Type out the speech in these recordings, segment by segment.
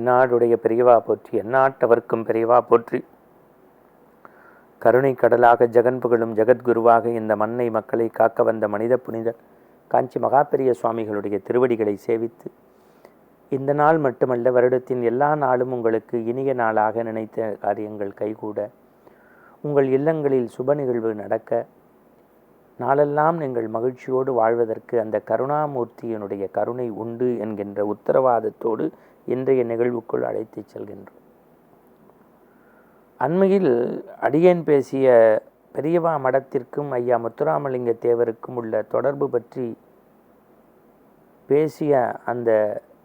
தென்னாடுடைய பெரியவா போற்றி எந்நாட்டவர்க்கும் பெரியவா போற்றி. கருணை கடலாக ஜெகன் புகழும் ஜெகத்குருவாக இந்த மண்ணை மக்களை காக்க வந்த மனித புனிதர் காஞ்சி மகாபெரிய சுவாமிகளுடைய திருவடிகளை சேவித்து இந்த நாள் மட்டுமல்ல வருடத்தின் எல்லா நாளும் உங்களுக்கு இனிய நாளாக நினைத்த காரியங்கள் கைகூட உங்கள் இல்லங்களில் சுப நிகழ்வு நடக்க நாளெல்லாம் நீங்கள் மகிழ்ச்சியோடு வாழ்வதற்கு அந்த கருணாமூர்த்தியினுடைய கருணை உண்டு என்கின்ற உத்தரவாதத்தோடு இன்றைய நிகழ்வுக்குள் அழைத்துச் செல்கின்றோம். அண்மையில் அடியேன் பேசிய பெரியவா மடத்திற்கும் ஐயா முத்துராமலிங்க தேவருக்கும் உள்ள தொடர்பு பற்றி பேசிய அந்த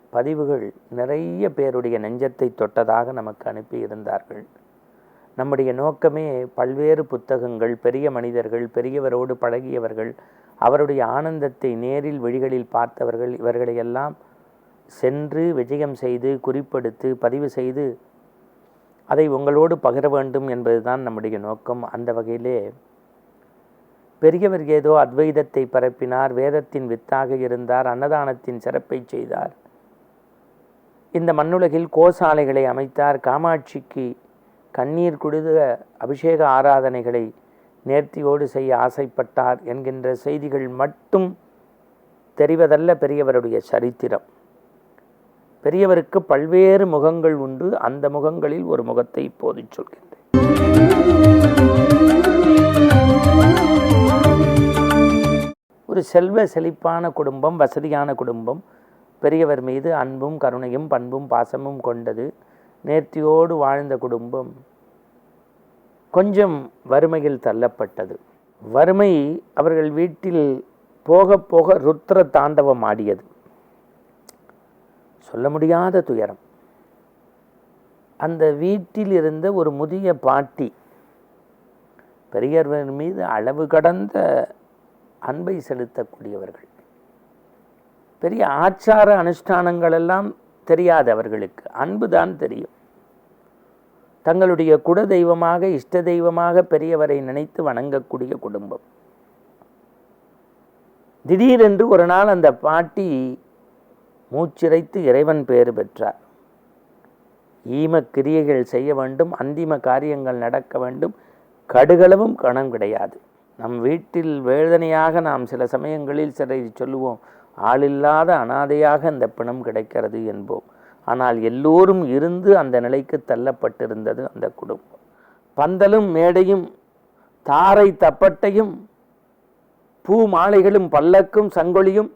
பதிவுகள் நிறைய பேருடைய நெஞ்சத்தை தொட்டதாக நமக்கு அனுப்பி இருந்தார்கள் நம்முடைய நோக்கமே பல்வேறு புத்தகங்கள் பெரிய மனிதர்கள் பெரியவரோடு பழகியவர்கள் அவருடைய ஆனந்தத்தை நேரில் வழிகளில் பார்த்தவர்கள் இவர்களையெல்லாம் சென்று விஜயம் செய்து குறிப்பெடுத்து பதிவு செய்து அதை உங்களோடு பகிர வேண்டும் என்பதுதான் நம்முடைய நோக்கம். அந்த வகையிலே பெரியவர் ஏதோ அத்வைதத்தை பரப்பினார் வேதத்தின் வித்தாக இருந்தார் அன்னதானத்தின் சிறப்பை செய்தார். இந்த மண்ணுலகில் கோசாலைகளை அமைத்தார் காமாட்சிக்கு கண்ணீர் குடித அபிஷேக ஆராதனைகளை நேர்த்தியோடு செய்ய ஆசைப்பட்டார் என்கின்ற செய்திகள் மட்டும் தெரிவதல்ல பெரியவருடைய சரித்திரம். பெரியவருக்கு பல்வேறு முகங்கள் உண்டு. அந்த முகங்களில் ஒரு முகத்தை இப்போது சொல்கின்றேன். ஒரு செல்வ செழிப்பான குடும்பம் வசதியான குடும்பம் பெரியவர் மீது அன்பும் கருணையும் பண்பும் பாசமும் கொண்டது நேர்த்தியோடு வாழ்ந்த குடும்பம் கொஞ்சம் வறுமையில் தள்ளப்பட்டது. வறுமை அவர்கள் வீட்டில் போக போக ருத்ர தாண்டவம் ஆடியது. சொல்ல முடியாத துயரம். அந்த வீட்டில் இருந்த ஒரு முதிய பாட்டி பெரியவர் மீது அளவு கடந்த அன்பை செலுத்தக்கூடியவர்கள். பெரிய ஆச்சார அனுஷ்டானங்கள் எல்லாம் தெரியாது அவர்களுக்கு அன்பு தான் தெரியும். தங்களுடைய குட தெய்வமாக இஷ்ட தெய்வமாக பெரியவரை நினைத்து வணங்கக்கூடிய குடும்பம். திடீரென்று ஒரு நாள் அந்த பாட்டி மூச்சிறைத்து இறைவன் பேறு பெற்றார். ஈம கிரியைகள் செய்ய வேண்டும் அந்திம காரியங்கள் நடக்க வேண்டும் கடுகளவும் கணம் கிடையாது. நம் வீட்டில் வேதனையாக நாம் சில சமயங்களில் சிலரை சொல்லுவோம் ஆளில்லாத அனாதையாக இந்த பிணம் கிடைக்கிறது என்போம். ஆனால் எல்லோரும் இருந்து அந்த நிலைக்கு தள்ளப்பட்டிருந்தது அந்த குடும்பம். பந்தலும் மேடையும் தாரை தப்பட்டையும் பூ மாலைகளும் பல்லக்கும் சங்கொலியும்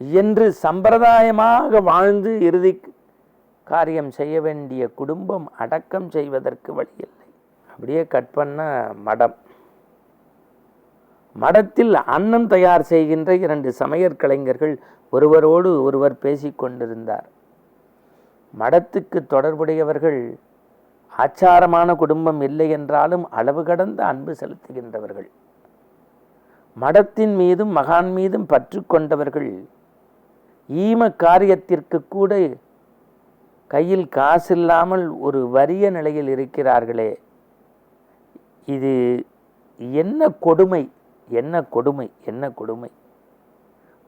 என்று சம்பிரதாயமாக வாழ்ந்து இறுதி காரியம் செய்ய வேண்டிய குடும்பம் அடக்கம் செய்வதற்கு வழியில்லை. அப்படியே கட் பண்ண மடம். மடத்தில் அன்னம் தயார் செய்கின்ற இரண்டு சமையற் கலைஞர்கள் ஒருவரோடு ஒருவர் பேசிக்கொண்டிருந்தார் மடத்துக்கு தொடர்புடையவர்கள் ஆச்சாரமான குடும்பம் இல்லை என்றாலும் அளவு கடந்த அன்பு செலுத்துகின்றவர்கள். மடத்தின் மீதும் மகான் மீதும் பற்று கொண்டவர்கள் ஈம காரியத்திற்கு கூட கையில் காசில்லாமல் ஒரு வறிய நிலையில் இருக்கிறார்களே. இது என்ன கொடுமை? என்ன கொடுமை? என்ன கொடுமை?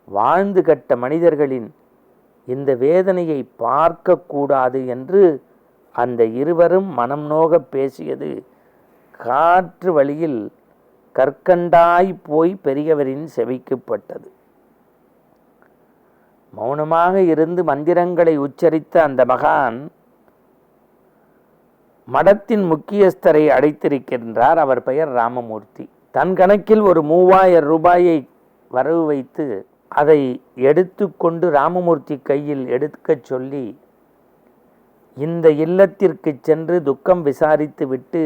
வாழ்ந்து கட்ட மனிதர்களின் இந்த வேதனையை பார்க்கக்கூடாது என்று அந்த இருவரும் மனம் நோக பேசியது காற்று வழியில் கற்கண்டாய் போய் பெரியவரின் செவிக்கப்பட்டது மௌனமாக இருந்து மந்திரங்களை உச்சரித்த அந்த மகான் மடத்தின் முக்கியஸ்தரை அடைத்திருக்கின்றார். அவர் பெயர் ராமமூர்த்தி. தன் கணக்கில் ஒரு மூவாயிரம் ரூபாயை வரவு வைத்து அதை எடுத்துக்கொண்டு ராமமூர்த்தி கையில் எடுக்கச் சொல்லி இந்த இல்லத்திற்கு சென்று துக்கம் விசாரித்து விட்டு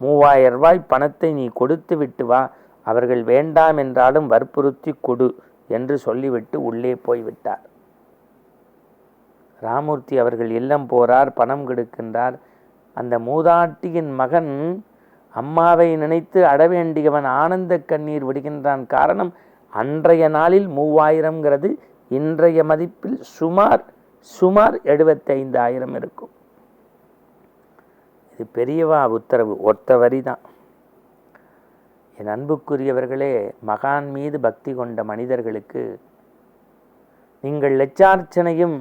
மூவாயிரம் ரூபாய் பணத்தை நீ கொடுத்து விட்டு வா அவர்கள் வேண்டாம் என்றாலும் வற்புறுத்தி கொடு. என்று சொல்லிவிட்டு உள்ளே போய்விட்டார். ராமூர்த்தி அவர்கள் இல்லம் போறார் பணம் கெடுக்கின்றார். அந்த மூதாட்டியின் மகன் அம்மாவை நினைத்து அடவேண்டியவன் ஆனந்த கண்ணீர் விடுகின்றான். காரணம் அன்றைய நாளில் மூவாயிரம்ங்கிறது இன்றைய மதிப்பில் சுமார் சுமார் எழுபத்தைந்தாயிரம் இருக்கும். இது பெரியவா உத்தரவு ஒத்த வரி தான் என் அன்புக்குரியவர்களே மகான் மீது பக்தி கொண்ட மனிதர்களுக்கு நீங்கள் லட்சார்ச்சனையும்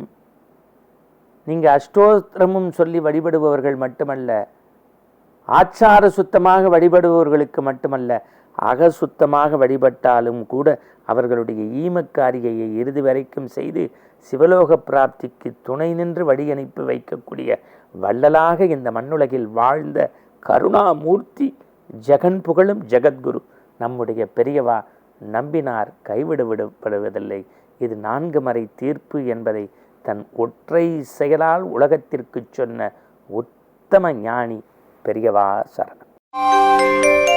நீங்கள் அஷ்டோத்திரமும் சொல்லி வழிபடுபவர்கள் மட்டுமல்ல ஆச்சார சுத்தமாக வழிபடுபவர்களுக்கு மட்டுமல்ல அக சுத்தமாக வழிபட்டாலும் கூட அவர்களுடைய ஈமக்காரிகையை இறுதி வரைக்கும் செய்து சிவலோக பிராப்திக்கு துணை நின்று வழியனுப்பி வைக்கக்கூடிய வள்ளலாக இந்த மண்ணுலகில் வாழ்ந்த கருணாமூர்த்தி ஜெகன் புகழும் ஜெகத்குரு நம்முடைய பெரியவா நம்பினார் கைவிடுவிடப்படுவதில்லை இது நான்கு மறை தீர்ப்பு என்பதை தன் ஒற்றை செயலால் உலகத்திற்கு சொன்ன உத்தம ஞானி பெரியவா சரணம்.